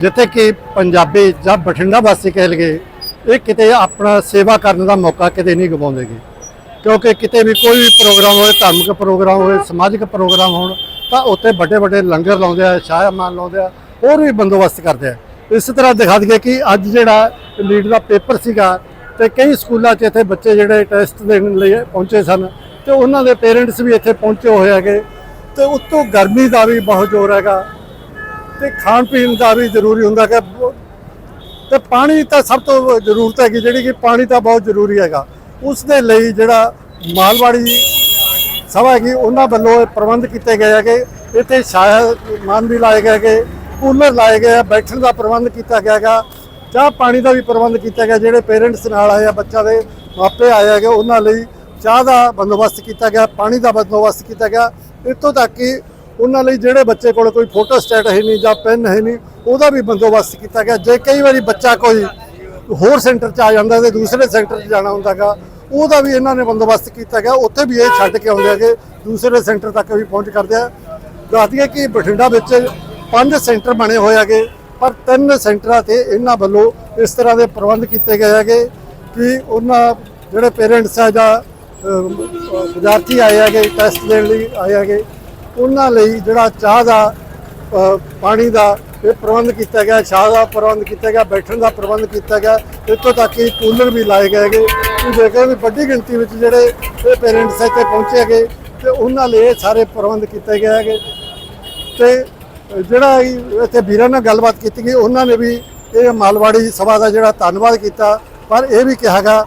ਜਿੱਥੇ ਕਿ ਪੰਜਾਬੀ ਜਾਂ ਬਠਿੰਡਾ ਵਾਸੀ ਕਹਿ ਲਗੇ ਇਹ ਕਿਤੇ ਆਪਣਾ ਸੇਵਾ ਕਰਨ ਦਾ ਮੌਕਾ ਕਿਤੇ ਨਹੀਂ ਗਵਾਉਂਦੇਗੇ। ਕਿਉਂਕਿ ਕਿਤੇ ਵੀ ਕੋਈ ਵੀ ਪ੍ਰੋਗਰਾਮ ਹੋਵੇ ਧਾਰਮਿਕ ਪ੍ਰੋਗਰਾਮ ਹੋਵੇ ਸਮਾਜਿਕ ਪ੍ਰੋਗਰਾਮ ਹੋਣ, ਤਾਂ ਉੱਥੇ ਵੱਡੇ ਵੱਡੇ ਲੰਗਰ ਲਾਉਂਦੇ ਆ, ਸ਼ਾਹਮਾਨ ਲਾਉਂਦੇ ਆ, ਹੋਰ ਵੀ ਬੰਦੋਬਸਤ ਕਰਦੇ ਆ। ਇਸ ਤਰ੍ਹਾਂ ਦਿਖਾ ਦਈਏ ਕਿ ਅੱਜ ਜਿਹੜਾ ਲੀਡ ਦਾ ਪੇਪਰ ਸੀਗਾ ਤੇ ਕਈ ਸਕੂਲਾਂ 'ਚ ਇੱਥੇ ਬੱਚੇ ਜਿਹੜੇ ਟੈਸਟ ਦੇਣ ਲਈ ਪਹੁੰਚੇ ਸਨ ਤੇ ਉਹਨਾਂ ਦੇ ਪੇਰੈਂਟਸ ਵੀ ਇੱਥੇ ਪਹੁੰਚੇ ਹੋਏ ਹੈਗੇ। ਤੇ ਉੱਤੋਂ ਗਰਮੀ ਦਾ ਵੀ ਬਹੁਤ ਜ਼ੋਰ ਹੈਗਾ। ਤੇ ਖਾਣ ਪੀਣ ਦਾ ਵੀ ਜ਼ਰੂਰੀ ਹੁੰਦਾ ਕਿ ਬ- ਤੇ ਪਾਣੀ ਤਾਂ ਸਭ ਤੋਂ ਜ਼ਰੂਰਤ ਹੈਗੀ, ਜਿਹੜੀ ਕਿ ਪਾਣੀ ਤਾਂ ਬਹੁਤ ਜ਼ਰੂਰੀ ਹੈਗਾ। ਉਸ ਦੇ ਲਈ ਜਿਹੜਾ ਮਾਲਵਾੜੀ ਸਭਾ ਹੈਗੀ, ਉਹਨਾਂ ਵੱਲੋਂ ਇਹ ਪ੍ਰਬੰਧ ਕੀਤੇ ਗਏ ਹੈਗੇ। ਇੱਥੇ ਸ਼ਾਇਦ ਮਾਨ ਵੀ ਲਾਏ ਗਏ ਹੈਗੇ, ਕੂਲਰ ਲਾਏ ਗਏ ਆ, ਬੈਠਣ ਦਾ ਪ੍ਰਬੰਧ ਕੀਤਾ ਗਿਆ ਹੈਗਾ। ਚਾਹ ਪਾਣੀ ਦਾ ਵੀ ਪ੍ਰਬੰਧ ਕੀਤਾ ਗਿਆ, ਜਿਹੜੇ ਪੇਰੈਂਟਸ ਨਾਲ ਆਏ ਆ, ਬੱਚਾ ਦੇ ਮਾਪੇ ਆਏ ਹੈਗੇ, ਉਹਨਾਂ ਲਈ ਚਾਹ ਦਾ ਬੰਦੋਬਸਤ ਕੀਤਾ ਗਿਆ, ਪਾਣੀ ਦਾ ਬੰਦੋਬਸਤ ਕੀਤਾ ਗਿਆ। ਇੱਥੋਂ ਤੱਕ ਕਿ ਉਹਨਾਂ ਲਈ ਜਿਹੜੇ ਬੱਚੇ ਕੋਲ ਕੋਈ ਫੋਟੋ ਸਟੇਟ ਹੈ ਨਹੀਂ ਜਾਂ ਪੈਨ ਹੈ ਨਹੀਂ, ਉਹਦਾ ਵੀ ਬੰਦੋਬਸਤ ਕੀਤਾ ਗਿਆ। ਜੇ ਕਈ ਵਾਰੀ ਬੱਚਾ ਕੋਈ ਹੋਰ ਸੈਂਟਰ 'ਚ ਆ ਜਾਂਦਾ ਤੇ ਦੂਸਰੇ ਸੈਂਟਰ 'ਚ ਜਾਣਾ ਹੁੰਦਾਗਾ ਉਹਦਾ ਵੀ ਇਹਨਾਂ ਨੇ ਬੰਦੋਬਸਤ ਕੀਤਾ ਗਿਆ। ਉੱਥੇ ਵੀ ਇਹ ਛੱਡ ਕੇ ਆਉਂਦੇ ਹੈਗੇ, ਦੂਸਰੇ ਸੈਂਟਰ ਤੱਕ ਵੀ ਪਹੁੰਚ ਕਰਦੇ ਆ। ਦੱਸ ਦਈਏ ਕਿ ਬਠਿੰਡਾ ਵਿੱਚ ਪੰਜ ਸੈਂਟਰ ਬਣੇ ਹੋਏ ਹੈਗੇ, ਪਰ ਤਿੰਨ ਸੈਂਟਰਾਂ ਤੇ ਇਹਨਾਂ ਵੱਲੋਂ ਇਸ ਤਰ੍ਹਾਂ ਦੇ ਪ੍ਰਬੰਧ ਕੀਤੇ ਗਏ ਹੈਗੇ ਕਿ ਉਹਨਾਂ ਜਿਹੜੇ ਪੇਰੈਂਟਸ ਆ ਜਾਂ ਵਿਦਿਆਰਥੀ ਆਏ ਹੈਗੇ, ਟੈਸਟ ਦੇਣ ਲਈ ਆਏ ਹੈਗੇ ਉਹਨਾਂ ਲਈ ਜਿਹੜਾ ਚਾਹ ਦਾ ਪਾਣੀ ਦਾ ਇਹ ਪ੍ਰਬੰਧ ਕੀਤਾ ਗਿਆ ਚਾਹ ਦਾ ਪ੍ਰਬੰਧ ਕੀਤਾ ਗਿਆ, ਬੈਠਣ ਦਾ ਪ੍ਰਬੰਧ ਕੀਤਾ ਗਿਆ, ਇੱਥੋਂ ਤੱਕ ਕਿ ਕੂਲਰ ਵੀ ਲਾਏ ਗਏ ਹੈਗੇ। ਤੁਸੀਂ ਦੇਖਿਆ ਵੀ ਵੱਡੀ ਗਿਣਤੀ ਵਿੱਚ ਜਿਹੜੇ ਇਹ ਪੇਰੈਂਟਸ ਇੱਥੇ ਪਹੁੰਚੇ ਹੈਗੇ ਤੇ ਉਹਨਾਂ ਲਈ ਇਹ ਸਾਰੇ ਪ੍ਰਬੰਧ ਕੀਤੇ ਗਏ ਹੈਗੇ। ਤੇ ਜਿਹੜਾ ਇੱਥੇ ਵੀਰਾਂ ਨਾਲ ਗੱਲਬਾਤ ਕੀਤੀ ਗਈ, ਉਹਨਾਂ ਨੇ ਵੀ ਇਹ ਮਾਲਵਾੜੀ ਸਭਾ ਦਾ ਜਿਹੜਾ ਧੰਨਵਾਦ ਕੀਤਾ, ਪਰ ਇਹ ਵੀ ਕਿਹਾਗਾ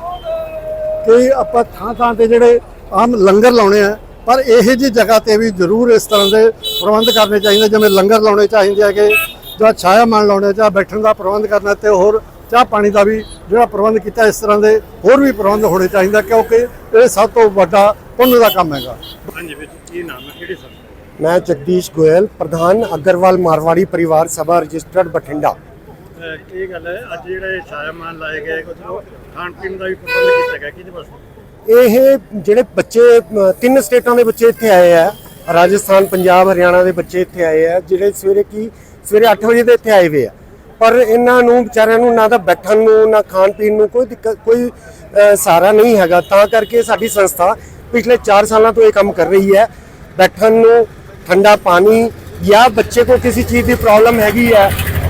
ਕਿ ਆਪਾਂ ਥਾਂ ਥਾਂ ਤੇ ਜਿਹੜੇ ਆਮ ਲੰਗਰ ਲਾਉਣੇ ਆ ਪਰ ਇਹੋ ਜਿਹੀ ਜਗ੍ਹਾ ਤੇ ਵੀ ਜ਼ਰੂਰ ਇਸ ਤਰ੍ਹਾਂ ਦੇ ਪ੍ਰਬੰਧ ਕਰਨੇ ਚਾਹੀਦੇ ਜਿਵੇਂ ਲੰਗਰ ਲਾਉਣੇ ਚਾਹੀਦੇ ਹੈਗੇ ਜਾਂ ਛਾਇਆ ਮਾਨ ਲਾਉਣੇ ਜਾਂ ਬੈਠਣ ਦਾ ਪ੍ਰਬੰਧ ਕਰਨਾ ਤੇ ਹੋਰ ਚਾਹ ਪਾਣੀ ਦਾ ਵੀ ਜਿਹੜਾ ਪ੍ਰਬੰਧ ਕੀਤਾ ਇਸ ਤਰ੍ਹਾਂ ਦੇ ਹੋਰ ਵੀ ਪ੍ਰਬੰਧ ਹੋਣੇ ਚਾਹੀਦਾ ਕਿਉਂਕਿ ਇਹ ਸਭ ਤੋਂ ਵੱਡਾ ਪੁੰਨ ਦਾ ਕੰਮ ਹੈਗਾ। ਹਾਂਜੀ ਵਿੱਚ ਕੀ ਨਾਮ ਹੈ ਕਿਹੜੀ ਸੰਸਥਾ ਮੈਂ ਜਗਦੀਸ਼ ਗੋਇਲ ਪ੍ਰਧਾਨ ਅਗਰਵਾਲ ਮਾਰਵਾੜੀ ਪਰਿਵਾਰ ਸਭਾ ਰਜਿਸਟਰਡ ਬਠਿੰਡਾ। ਕੀ ਗੱਲ ਹੈ ਅੱਜ ਜਿਹੜੇ ਛਾਇਆਮਾਨ ਲਾਏ ਗਏ ਕੁਝ ਖਾਣ ਪੀਣ ਦਾ ਵੀ ਪ੍ਰਬੰਧ ਕੀਤਾ ਗਿਆ ਕਿਹਦੇ ਵਾਸਤੇ? ਇਹ ਜਿਹੜੇ ਬੱਚੇ ਤਿੰਨ ਸਟੇਟਾਂ ਦੇ ਬੱਚੇ ਇੱਥੇ ਆਏ ਆ। ਰਾਜਸਥਾਨ, ਪੰਜਾਬ, ਹਰਿਆਣਾ ਦੇ ਬੱਚੇ ਇੱਥੇ ਆਏ ਆ, ਜਿਹੜੇ ਸਵੇਰੇ ਕੀ, ਸਵੇਰੇ 8 ਵਜੇ ਦੇ ਇੱਥੇ ਆਏ ਹੋਏ ਆ। ਪਰ ਇਹਨਾਂ ਨੂੰ, ਵਿਚਾਰਿਆਂ ਨੂੰ ਨਾ ਤਾਂ ਬੈਠਣ ਨੂੰ, ਨਾ ਖਾਣ ਪੀਣ ਨੂੰ ਕੋਈ ਦਿੱਕਤ, ਕੋਈ ਸਹਾਰਾ ਨਹੀਂ ਹੈਗਾ। ਤਾਂ ਕਰਕੇ ਸਾਡੀ ਸੰਸਥਾ ਪਿਛਲੇ 4 ਸਾਲਾਂ ਤੋਂ ਇਹ ਕੰਮ ਕਰ ਰਹੀ ਹੈ। ਬੈਠਣ ਨੂੰ ਠੰਡਾ ਪਾਣੀ ਜਾਂ ਬੱਚੇ ਕੋ ਕਿਸੇ ਚੀਜ਼ ਦੀ ਪ੍ਰੋਬਲਮ ਹੈਗੀ ਹੈ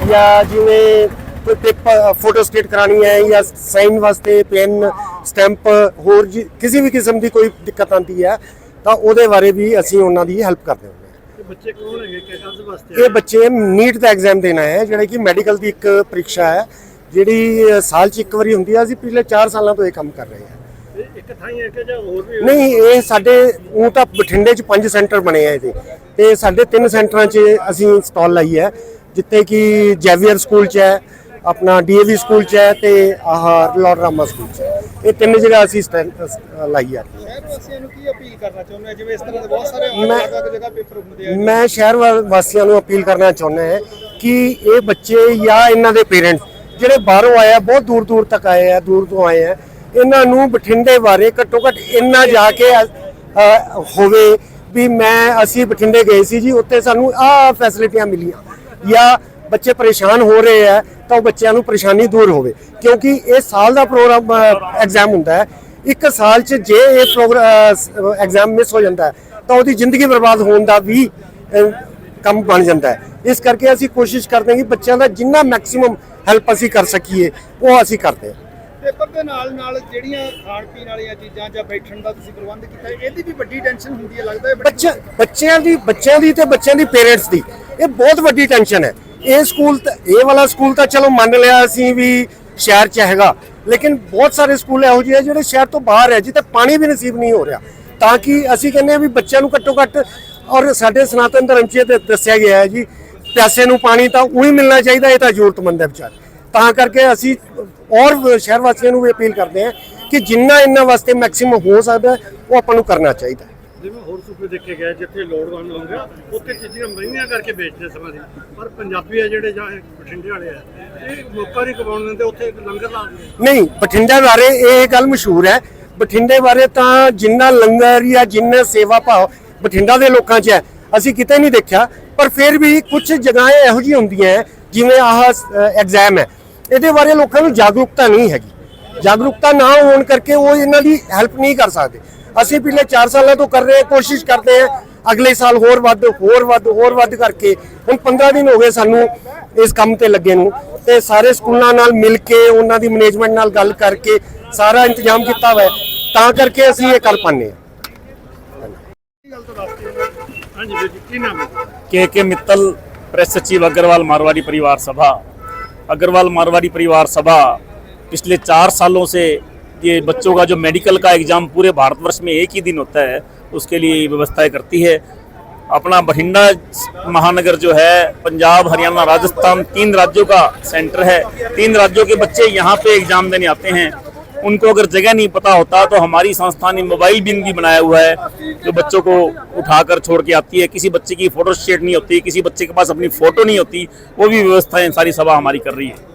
ਜਾਂ ਜਿਵੇਂ ਕੋਈ ਪੇਪਰ ਫੋਟੋ ਸਟੇਟ ਕਰਾਣੀ ਹੈ ਜਾਂ ਸਾਈਨ ਵਾਸਤੇ ਪੈਨ ਸਟੈਂਪ ਹੋਰ ਜੀ- ਕਿਸੇ ਵੀ ਕਿਸਮ ਦੀ ਕੋਈ ਦਿੱਕਤ ਆਂਦੀ ਹੈ ਤਾਂ ਉਹਦੇ ਬਾਰੇ ਵੀ ਅਸੀਂ ਉਹਨਾਂ ਦੀ ਹੈਲਪ ਕਰਦੇ ਹਾਂ। ਬੱਚੇ ਕੌਣ ਹੈਗੇ? ਕਿਸ ਵਾਸਤੇ ਇਹ ਬੱਚੇ ਨੀਟ ਦਾ ਐਗਜ਼ਾਮ ਦੇਣਾ ਹੈ ਜਿਹੜਾ ਕਿ ਮੈਡੀਕਲ ਦੀ ਇੱਕ ਪ੍ਰੀਖਿਆ ਹੈ ਜਿਹੜੀ ਸਾਲ 'ਚ ਇੱਕ ਵਾਰੀ ਹੁੰਦੀ ਹੈ ਅਸੀਂ ਪਿਛਲੇ 4 ਸਾਲਾਂ ਤੋਂ ਇਹ ਕੰਮ ਕਰ ਰਹੇ ਹਾਂ। ਇੱਕ ਥਾਂ ਹੀ ਕਿ ਜਾਂ ਹੋਰ ਵੀ ਨਹੀਂ ਇਹ ਸਾਡੇ ਉਹ ਤਾਂ ਬਠਿੰਡੇ 'ਚ ਪੰਜ ਸੈਂਟਰ ਬਣੇ ਆ ਇਹਦੇ। ਤੇ ਸਾਡੇ ਤਿੰਨ ਸੈਂਟਰਾਂ 'ਚ ਅਸੀਂ ਸਟਾਲ ਲਾਈ ਹੈ ਜਿੱਥੇ ਕਿ ਜੈਵੀਅਰ ਸਕੂਲ 'ਚ ਹੈ ਆਪਣਾ ਡੀਏਵੀ ਸਕੂਲ 'ਚ ਹੈ ਤੇ ਆਹ ਲਾਰਡ ਰਾਮਾ ਸਕੂਲ 'ਚ ਹੈ। ਇਹ ਤਿੰਨ ਜਗ੍ਹਾ ਅਸੀਂ ਸਟੈਂ- ਲਾਈ ਹੈ ਸ਼ਹਿਰ ਵਾਸੀਆਂ ਨੂੰ ਕੀ ਅਪੀਲ ਕਰਨਾ ਚਾਹੁੰਦੇ ਆ ਜਿਵੇਂ ਇਸ ਤਰ੍ਹਾਂ ਦੇ ਬਹੁਤ ਸਾਰੇ ਮੈਂ- ਅਲੱਗ-ਅਲੱਗ ਜਗ੍ਹਾ ਪੇਪਰ ਹੁੰਦੇ ਆ। ਮੈਂ ਸ਼ਹਿਰ ਵਾ- ਵਾਸੀਆਂ ਨੂੰ ਅਪੀਲ ਕਰਨਾ ਚਾਹੁੰਦਾ ਹਾਂ ਕਿ ਇਹ ਬੱਚੇ ਜਾਂ ਇਹਨਾਂ ਦੇ ਪੇਰੈਂਟਸ ਜਿਹੜੇ ਬਾਹਰੋਂ ਆਏ ਆ ਬਹੁਤ ਦੂਰ ਦੂਰ ਤੱਕ ਆਏ ਆ ਦੂਰ ਤੋਂ ਆਏ ਆ ਇਹਨਾਂ ਨੂੰ ਬਠਿੰਡੇ ਬਾਰੇ ਘੱਟੋ ਘੱਟ ਇੰਨਾ ਜਾ ਕੇ ਅ, ਹੋਵੇ ਵੀ ਮੈਂ ਅਸੀਂ ਬਠਿੰਡੇ ਗਏ ਸੀ ਜੀ ਉੱਥੇ ਸਾਨੂੰ ਆਹ ਫੈਸਿਲਿਟੀਆਂ ਮਿਲੀਆਂ। ਜਾਂ ਬੱਚੇ ਪਰੇਸ਼ਾਨ ਹੋ ਰਹੇ ਆ ਤਾਂ ਉਹ ਬੱਚਿਆਂ ਨੂੰ ਪਰੇਸ਼ਾਨੀ ਦੂਰ ਹੋਵੇ। ਕਿਉਂਕਿ ਇਹ ਸਾਲ ਦਾ ਪ੍ਰੋਗਰਾਮ ਐਗਜ਼ਾਮ ਹੁੰਦਾ ਹੈ। ਇੱਕ ਸਾਲ 'ਚ ਜੇ ਇਹ ਪ੍ਰੋਗਰਾਮ ਐਗਜ਼ਾਮ ਮਿਸ ਹੋ ਜਾਂਦਾ ਤਾਂ ਉਹਦੀ ਜ਼ਿੰਦਗੀ ਬਰਬਾਦ ਹੋਣ ਦਾ ਵੀ ਕੰਮ ਬਣ ਜਾਂਦਾ ਹੈ। ਇਸ ਕਰਕੇ ਅਸੀਂ ਕੋਸ਼ਿਸ਼ ਕਰਦੇ ਹਾਂ ਕਿ ਬੱਚਿਆਂ ਦਾ ਜਿੰਨਾ ਮੈਕਸਿਮਮ ਹੈਲਪ ਅਸੀਂ ਕਰ ਸਕੀਏ ਉਹ ਅਸੀਂ ਕਰਦੇ ਹਾਂ। ਪੇਪਰ ਦੇ ਨਾਲ ਨਾਲ ਜਿਹੜੀਆਂ ਖਾਣ ਪੀਣ ਵਾਲੀਆਂ ਚੀਜ਼ਾਂ ਜਾਂ ਬੈਠਣ ਦਾ ਤੁਸੀਂ ਪ੍ਰਬੰਧ ਕੀਤਾ ਹੈ, ਇਹਦੀ ਵੀ ਵੱਡੀ ਟੈਨਸ਼ਨ ਹੁੰਦੀ ਹੈ ਲੱਗਦਾ ਹੈ ਬੱਚਿਆਂ ਦੀ ਬੱਚਿਆਂ ਦੀ ਤੇ ਬੱਚਿਆਂ ਦੀ ਪੇਰੈਂਟਸ ਦੀ। ਇਹ ਬਹੁਤ ਵੱਡੀ ਟੈਨਸ਼ਨ ਹੈ। ਇਹ ਸਕੂਲ ਤਾਂ ਇਹ ਵਾਲਾ ਸਕੂਲ ਤਾਂ ਚਲੋ ਮੰਨ ਲਿਆ ਅਸੀਂ ਵੀ ਸ਼ਹਿਰ 'ਚ ਹੈਗਾ, ਲੇਕਿਨ ਬਹੁਤ ਸਾਰੇ ਸਕੂਲ ਇਹੋ ਜਿਹੇ ਆ ਜਿਹੜੇ ਸ਼ਹਿਰ ਤੋਂ ਬਾਹਰ ਹੈ, ਜਿੱਥੇ ਪਾਣੀ ਵੀ ਨਸੀਬ ਨਹੀਂ ਹੋ ਰਿਹਾ। ਤਾਂ ਕਿ ਅਸੀਂ ਕਹਿੰਦੇ ਆ ਵੀ ਬੱਚਿਆਂ ਨੂੰ ਘੱਟੋ ਘੱਟ ਔਰ ਸਾਡੇ ਸਨਾਤਨ ਧਰਮ 'ਚ ਇਹ ਦੱਸਿਆ ਗਿਆ ਹੈ ਜੀ ਪਿਆਸੇ ਨੂੰ ਪਾਣੀ ਤਾਂ ਉਹੀ ਮਿਲਣਾ ਚਾਹੀਦਾ, ਇਹ ਤਾਂ ਜ਼ਰੂਰਤਮੰਦ ਹੈ ਵਿਚਾਰੇ। ਤਾਂ ਕਰਕੇ ਅਸੀਂ ਔਰ ਸ਼ਹਿਰ ਵਾਸੀਆਂ ਨੂੰ ਵੀ ਅਪੀਲ ਕਰਦੇ ਹਾਂ ਕਿ ਜਿੰਨਾ ਇਹਨਾਂ ਵਾਸਤੇ ਮੈਕਸਿਮਮ ਹੋ ਸਕਦਾ, ਉਹ ਆਪਾਂ ਨੂੰ ਕਰਨਾ ਚਾਹੀਦਾ। ਜਿਵੇਂ ਹੋਰ ਸੂਬੇ ਦੇਖੇ ਗਏ, ਜਿੱਥੇ ਲੋੜਵੰਦ ਹੁੰਦੇ ਆ, ਉੱਥੇ ਚੀਜ਼ਾਂ ਮਹਿੰਗੀਆਂ ਕਰਕੇ ਵੇਚਦੇ ਸਮਾਂ ਦੀ। ਪਰ ਪੰਜਾਬੀ ਆ ਜਿਹੜੇ ਜਾਂ ਬਠਿੰਡੇ ਵਾਲੇ ਆ, ਇਹ ਮੌਕਾ ਨਹੀਂ ਕਮਾਉਣ ਦਿੰਦੇ, ਉੱਥੇ ਲੰਗਰ ਲਾ ਦਿੰਦੇ। ਨਹੀਂ, ਬਠਿੰਡਾ ਬਾਰੇ ਇਹ ਗੱਲ ਮਸ਼ਹੂਰ ਹੈ। ਬਠਿੰਡੇ ਬਾਰੇ ਤਾਂ ਜਿੰਨਾ ਲੰਗਰ ਜਾਂ ਜਿੰਨਾ ਸੇਵਾ ਭਾਵ ਬਠਿੰਡਾ ਦੇ ਲੋਕਾਂ 'ਚ ਹੈ, ਅਸੀਂ ਕਿਤੇ ਨਹੀਂ ਦੇਖਿਆ। ਪਰ ਫਿਰ ਵੀ ਕੁਝ ਜਗ੍ਹਾ ਇਹੋ ਜਿਹੀਆਂ ਹੁੰਦੀਆਂ ਹੈ, ਜਿਵੇਂ ਆਹ ਐਗਜ਼ਾਮ ਹੈ। ਇਹਦੇ ਬਾਰੇ ਲੋਕਾਂ ਨੂੰ ਜਾਗਰੂਕਤਾ ਨਹੀਂ ਹੈਗੀ। ਜਾਗਰੂਕਤਾ ਨਾ ਹੋਣ ਕਰਕੇ ਉਹ ਇਹਨਾਂ ਦੀ ਹੈਲਪ ਨਹੀਂ ਕਰ ਸਕਦੇ। ਅਸੀਂ ਪਿਛਲੇ 4 ਸਾਲਾਂ ਤੋਂ ਕਰ ਰਹੇ ਹਾਂ ਕੋਸ਼ਿਸ਼ ਕਰਦੇ ਹਾਂ ਅਗਲੇ ਸਾਲ ਹੋਰ ਵੱਧ ਹੋਰ ਵੱਧ ਹੋਰ ਵੱਧ ਕਰਕੇ ਹੁਣ 15 ਦਿਨ ਹੋ ਗਏ ਸਾਨੂੰ ਇਸ ਕੰਮ ਤੇ ਲੱਗੇ ਨੂੰ ਤੇ ਸਾਰੇ ਸਕੂਲਾਂ ਨਾਲ ਮਿਲ ਕੇ ਉਹਨਾਂ ਦੀ ਮੈਨੇਜਮੈਂਟ ਨਾਲ ਗੱਲ ਕਰਕੇ ਸਾਰਾ ਇੰਤਜ਼ਾਮ ਕੀਤਾ ਹੋਇਆ ਹੈ। ਤਾਂ ਕਰਕੇ ਅਸੀਂ ਇਹ ਕਰ ਪਾਉਂਦੇ ਹਾਂ ਹਾਂਜੀ ਵੀਰ ਜੀ ਕੀ ਨਾਮ ਹੈ के के मित्तल प्रेस सचिव अग्रवाल मारवाड़ी परिवार सभा अग्रवाल मारवाड़ी परिवार सभा पिछले चार सालों से ये बच्चों का जो मेडिकल का एग्ज़ाम पूरे भारतवर्ष में एक ही दिन होता है, उसके लिए व्यवस्थाएँ करती है। अपना बठिंडा महानगर जो है, पंजाब, हरियाणा, राजस्थान, तीन राज्यों का सेंटर है। तीन राज्यों के बच्चे यहाँ पे एग्ज़ाम देने आते हैं। उनको अगर जगह नहीं पता होता तो हमारी संस्था ने मोबाइल बिन भी बनाया हुआ है, जो बच्चों को उठाकर छोड़ के आती है। किसी बच्चे की फ़ोटो स्टेट नहीं होती, किसी बच्चे के पास अपनी फ़ोटो नहीं होती, वो भी व्यवस्थाएँ सारी सभा हमारी कर रही है।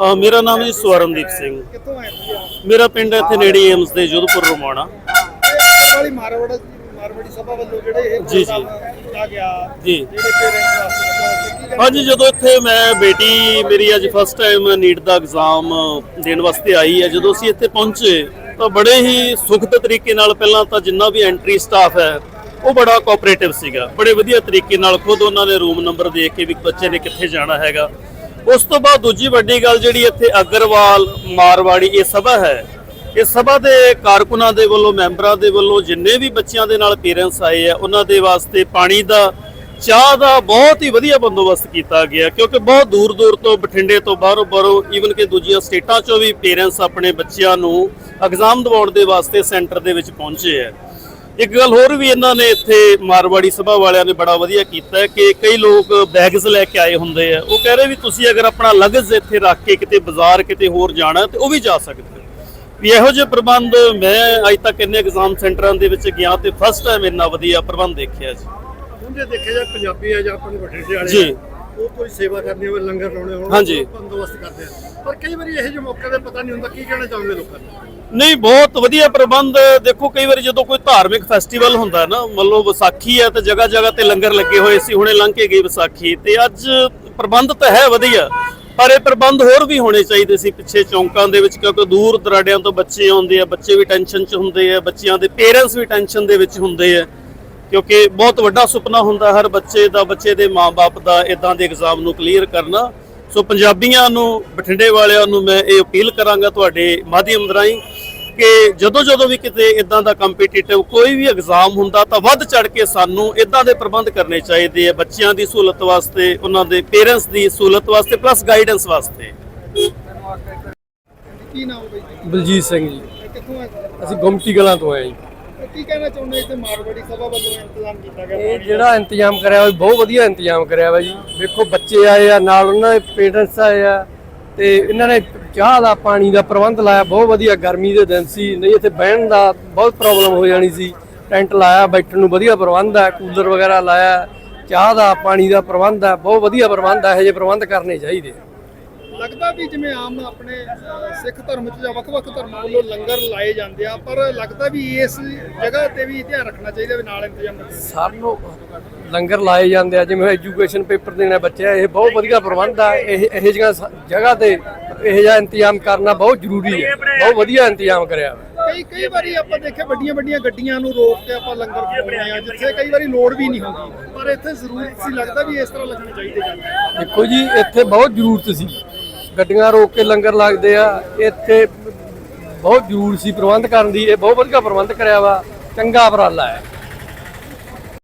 ਅ, ਮੇਰਾ ਨਾਮ ਜੀ ਸਵਰਨਦੀਪ ਸਿੰਘ ਕਿੱਥੋਂ ਆਏ ਤੁਸੀਂ ਆਪ? ਮੇਰਾ ਪਿੰਡ ਇੱਥੇ ਨੇੜੇ ਏਮਸ ਦੇ ਜੋਧਪੁਰ ਰਮਾਣਾ ਇਹ ਅੱਗੇ ਵਾਲੀ ਮਾਰਵਾੜਾ ਮਾਰਵਾੜੀ ਸਭਾ ਵੱਲੋਂ ਜਿਹੜੇ ਇਹ ਜੀ, ਜੀ। ਪ੍ਰੋਗਰਾਮ ਕੀਤਾ ਗਿਆ ਜੀ। ਜਿਹੜੇ ਪੇਰੈਂਟਸ ਵਾਸਤੇ ਵਾਸਤੇ ਕੀ ਕਹਿਣਾ ਹਾਂਜੀ ਜਦੋਂ ਇੱਥੇ ਮੈਂ ਬੇਟੀ ਮੇਰੀ ਅੱਜ ਫਸਟ ਟਾਈਮ ਨੀਟ ਦਾ ਐਗਜ਼ਾਮ ਦੇਣ ਵਾਸਤੇ ਆਈ ਹੈ ਜਦੋਂ ਅਸੀਂ ਇੱਥੇ ਪਹੁੰਚੇ ਤਾਂ ਬੜੇ ਹੀ ਸੁਖਦ ਤਰੀਕੇ ਨਾਲ ਪਹਿਲਾਂ ਤਾਂ ਜਿੰਨਾ ਵੀ ਐਂਟਰੀ ਸਟਾਫ ਹੈ ਉਹ ਬੜਾ ਕੋਆਪਰੇਟਿਵ ਸੀਗਾ ਬੜੇ ਵਧੀਆ ਤਰੀਕੇ ਨਾਲ ਖੁਦ ਉਹਨਾਂ ਨੇ ਰੂਮ ਨੰਬਰ ਦੇਖ ਕੇ ਵੀ ਬੱਚੇ ਨੇ ਕਿੱਥੇ ਜਾਣਾ ਹੈਗਾ ਉਸ ਤੋਂ ਬਾਅਦ ਦੂਜੀ ਵੱਡੀ ਗੱਲ ਜਿਹੜੀ ਇੱਥੇ ਅਗਰਵਾਲ, ਮਾਰਵਾੜੀ ਇਹ ਸਭਾ ਹੈ। ਇਹ ਸਭਾ ਦੇ ਕਾਰਕੁਨਾਂ ਦੇ ਵੱਲੋਂ, ਮੈਂਬਰਾਂ ਦੇ ਵੱਲੋਂ ਜਿੰਨੇ ਵੀ ਬੱਚਿਆਂ ਦੇ ਨਾਲ ਪੇਰੈਂਟਸ ਆਏ ਆ, ਉਹਨਾਂ ਦੇ ਵਾਸਤੇ ਪਾਣੀ ਦਾ, ਚਾਹ ਦਾ ਬਹੁਤ ਹੀ ਵਧੀਆ ਬੰਦੋਬਸਤ ਕੀਤਾ ਗਿਆ, ਕਿਉਂਕਿ ਬਹੁਤ ਦੂਰ ਦੂਰ ਤੋਂ, ਬਠਿੰਡੇ ਤੋਂ ਬਾਹਰੋਂ ਬਾਹਰੋਂ ਈਵਨ ਕਿ ਦੂਜੀਆਂ ਸਟੇਟਾਂ ਚੋਂ ਵੀ ਪੇਰੈਂਟਸ ਆਪਣੇ ਬੱਚਿਆਂ ਨੂੰ ਐਗਜ਼ਾਮ ਦਿਵਾਉਣ ਦੇ ਵਾਸਤੇ ਸੈਂਟਰ ਦੇ ਵਿੱਚ ਪਹੁੰਚੇ ਆ। ਇੱਕ ਗੱਲ ਹੋਰ ਵੀ ਇਹਨਾਂ ਨੇ ਇੱਥੇ ਮਾਰਵਾੜੀ ਸਭਾ ਵਾਲਿਆਂ ਨੇ ਬੜਾ ਵਧੀਆ ਕੀਤਾ ਕਿ ਕਈ ਲੋਕ ਬੈਗਸ ਲੈ ਕੇ ਆਏ ਹੁੰਦੇ ਆ। ਉਹ ਕਹਿ ਰਹੇ ਵੀ ਤੁਸੀਂ ਅਗਰ ਆਪਣਾ ਲਗਜ਼ ਇੱਥੇ ਰੱਖ ਕੇ ਕਿਤੇ ਬਾਜ਼ਾਰ ਕਿਤੇ ਹੋਰ ਜਾਣਾ ਤੇ ਉਹ ਵੀ ਜਾ ਸਕਦੇ ਵੀ ਇਹੋ ਜਿਹੇ ਪ੍ਰਬੰਧ ਮੈਂ ਅੱਜ ਤੱਕ ਇੰਨੇ ਐਗਜ਼ਾਮ ਸੈਂਟਰਾਂ ਦੇ ਵਿੱਚ ਗਿਆ ਤੇ ਫਸਟ ਟਾਈਮ ਇੰਨਾ ਵਧੀਆ ਪ੍ਰਬੰਧ ਦੇਖਿਆ ਜੀ। ਜੇ ਦੇਖਿਆ ਜਾਏ ਪੰਜਾਬੀ ਆ ਜਾਂ ਆਪਣੇ ਬਠਿੰਡੇ ਵਾਲੇ ਜੀ। ਉਹ ਕੋਈ ਸੇਵਾ ਕਰਨੀ ਹੋਵੇ ਲੰਗਰ ਲਾਉਣੇ ਹੋਣ ਹਾਂਜੀ। ਉਹ ਬੰਦੋਬਸਤ ਕਰਦੇ ਆ। ਪਰ ਕਈ ਵਾਰੀ ਇਹੋ ਜਿਹੇ ਮੌਕੇ ਤੇ ਪਤਾ ਨਹੀਂ ਹੁੰਦਾ ਕੀ ਕਹਿਣਾ ਚਾਹੁੰਦੇ ਲੋਕਾਂ ਨੂੰ। ਨਹੀਂ, ਬਹੁਤ ਵਧੀਆ ਪ੍ਰਬੰਧ। ਦੇਖੋ, ਕਈ ਵਾਰੀ ਜਦੋਂ ਕੋਈ ਧਾਰਮਿਕ ਫੈਸਟੀਵਲ ਹੁੰਦਾ ਨਾ ਮੰਨ ਵਿਸਾਖੀ ਹੈ ਤੇ ਜਗ੍ਹਾ ਜਗ੍ਹਾ ਤੇ ਲੰਗਰ ਲੱਗੇ ਹੋਏ ਸੀ, ਹੁਣੇ ਲੰਘ ਕੇ ਗਈ ਵਿਸਾਖੀ, ਤੇ ਅੱਜ ਪ੍ਰਬੰਧ ਤਾਂ ਹੈ ਵਧੀਆ, ਪਰ ਇਹ ਪ੍ਰਬੰਧ ਹੋਰ ਵੀ ਹੋਣੇ ਚਾਹੀਦੇ ਸੀ ਪਿੱਛੇ ਚੌਂਕਾਂ ਦੇ ਵਿੱਚ, ਕਿਉਂਕਿ ਦੂਰ ਦਰਾਡਿਆਂ ਤੋਂ ਬੱਚੇ ਆਉਂਦੇ ਆ, ਬੱਚੇ ਵੀ ਟੈਨਸ਼ਨ 'ਚ ਹੁੰਦੇ ਆ, ਬੱਚਿਆਂ ਦੇ ਪੇਰੈਂਟਸ ਵੀ ਟੈਨਸ਼ਨ ਦੇ ਵਿੱਚ ਹੁੰਦੇ ਆ, ਕਿਉਂਕਿ ਬਹੁਤ ਵੱਡਾ ਸੁਪਨਾ ਹੁੰਦਾ ਹਰ ਬੱਚੇ ਦਾ, ਬੱਚੇ ਦੇ ਮਾਪੇ ਦਾ ਇਦਾਂ ਦੇ ਐਗਜ਼ਾਮ ਨੂੰ ਕਲੀਅਰ ਕਰਨਾ। ਸੋ ਪੰਜਾਬੀਆਂ ਨੂੰ, ਬਠਿੰਡੇ ਵਾਲਿਆਂ ਨੂੰ ਮੈਂ ਇਹ ਅਪੀਲ ਕਰਾਂਗਾ ਤੁਹਾਡੇ ਮਾਧਿਅਮ ਰਾਹੀਂ ਕਿ ਜਦੋਂ ਜਦੋਂ ਵੀ ਕਿਤੇ ਇਦਾਂ ਦਾ ਕੰਪੀਟੀਟਿਵ ਕੋਈ ਵੀ ਐਗਜ਼ਾਮ ਹੁੰਦਾ ਤਾਂ ਵੱਧ ਚੜ ਕੇ ਸਾਨੂੰ ਇਦਾਂ ਦੇ ਪ੍ਰਬੰਧ ਕਰਨੇ ਚਾਹੀਦੇ ਆ ਬੱਚਿਆਂ ਦੀ ਸਹੂਲਤ ਵਾਸਤੇ ਉਹਨਾਂ ਦੇ ਪੇਰੈਂਟਸ ਦੀ ਸਹੂਲਤ ਵਾਸਤੇ ਪਲੱਸ ਗਾਈਡੈਂਸ ਵਾਸਤੇ ਕੀ ਨਾਮ ਹੈ ਬਾਈ ਜੀ? ਬਲਜੀਤ ਸਿੰਘ ਜੀ ਕਿੱਥੋਂ ਆਏ? ਅਸੀਂ ਗੁਮਟੀ ਕਲਾਂ ਤੋਂ ਆਏ ਜੀ ਕੀ ਕਹਿਣਾ ਚਾਹੁੰਦੇ ਇੱਥੇ ਮਾਰਵਾੜੀ ਸਭਾ ਵੱਲੋਂ ਇੰਤਜ਼ਾਮ ਕੀਤਾ ਗਿਆ ਇਹ? ਜਿਹੜਾ ਇੰਤਜ਼ਾਮ ਕਰਿਆ ਹੋਇਆ ਬਹੁਤ ਵਧੀਆ ਇੰਤਜ਼ਾਮ ਕਰਿਆ ਹੋਇਆ ਜੀ ਵੇਖੋ ਬੱਚੇ ਆਏ ਆ ਨਾਲ ਉਹਨਾਂ ਦੇ ਪੇਰੈਂਟਸ ਆਏ ਆ ਤੇ ਇਹਨਾਂ ਨੇ ਚਾਹ ਦਾ, ਪਾਣੀ ਦਾ ਪ੍ਰਬੰਧ ਲਾਇਆ, ਬਹੁਤ ਵਧੀਆ ਗਰਮੀ ਦੇ ਦਿਨ ਸੀ। ਨਹੀਂ, ਇੱਥੇ ਬਹਿਣ ਦਾ ਬਹੁਤ ਪ੍ਰੋਬਲਮ ਹੋ ਜਾਣੀ ਸੀ। ਟੈਂਟ ਲਾਇਆ, ਬੈਠਣ ਨੂੰ ਵਧੀਆ ਪ੍ਰਬੰਧ ਹੈ ਕੂਲਰ ਵਗੈਰਾ ਲਾਇਆ, ਚਾਹ ਦਾ, ਪਾਣੀ ਦਾ ਪ੍ਰਬੰਧ ਹੈ, ਬਹੁਤ ਵਧੀਆ ਪ੍ਰਬੰਧ ਹੈ, ਇਹੋ ਜਿਹੇ ਪ੍ਰਬੰਧ ਕਰਨੇ ਚਾਹੀਦੇ। ਲੱਗਦਾ ਵੀ ਜਿਵੇਂ ਆਮ ਆਪਣੇ ਸਿੱਖ ਧਰਮ 'ਚ ਜਾਂ ਵੱਖ-ਵੱਖ ਧਰਮਾਂ ਵੱਲੋਂ ਲੰਗਰ ਲਾਏ ਜਾਂਦੇ ਆ ਪਰ ਲੱਗਦਾ ਵੀ ਇਸ ਜਗ੍ਹਾ ਤੇ ਵੀ ਧਿਆਨ ਰੱਖਣਾ ਚਾਹੀਦਾ ਵੀ ਨਾਲ ਇੰਤਜ਼ਾਮ ਰੱਖਣਾ ਸਾਨੂੰ ਲੰਗਰ ਲਾਏ ਜਾਂਦੇ ਆ ਜਿਵੇਂ ਐਜੂਕੇਸ਼ਨ ਪੇਪਰ ਦੇਣਾ ਬੱਚਿਆਂ ਇਹ ਬਹੁਤ ਵਧੀਆ ਪ੍ਰਬੰਧ ਆ। ਇਹ ਇਹ ਸ- ਜਗ੍ਹਾ ਤੇ ਇਹ ਜਿਹਾ ਇੰਤਜ਼ਾਮ ਕਰਨਾ ਬਹੁਤ ਜ਼ਰੂਰੀ ਹੈ। ਬਹੁਤ ਵਧੀਆ ਇੰਤਜ਼ਾਮ ਕਰਿਆ ਕਈ ਕਈ ਵਾਰੀ ਆਪਾਂ ਦੇਖਿਆ ਵੱਡੀਆਂ ਵੱਡੀਆਂ ਗੱਡੀਆਂ ਨੂੰ ਰੋਕ ਕੇ ਆਪਾਂ ਲੰਗਰ ਖਵਾਉਂਦੇ ਆ ਜਿੱਥੇ ਕਈ ਵਾਰੀ ਲੋੜ ਵੀ ਨਹੀਂ ਹੁੰਦੀ। ਪਰ ਇੱਥੇ ਜ਼ਰੂਰਤ ਸੀ ਲੱਗਦਾ ਵੀ ਇਸ ਤਰ੍ਹਾਂ ਲੱਗਣੇ ਚਾਹੀਦੇ ਦੇਖੋ ਜੀ ਇੱਥੇ ਬਹੁਤ ਜ਼ਰੂਰਤ ਸੀ। ਗੱਡੀਆਂ ਰੋਕ ਕੇ ਲੰਗਰ ਲੱਗਦੇ ਆ। ਇੱਥੇ ਬਹੁਤ ਜ਼ਰੂਰ ਸੀ ਪ੍ਰਬੰਧ ਕਰਨ ਦੀ। ਇਹ ਬਹੁਤ ਵਧੀਆ ਪ੍ਰਬੰਧ ਕਰਿਆ ਵਾ। ਚੰਗਾ ਉਪਰਾਲਾ ਹੈ।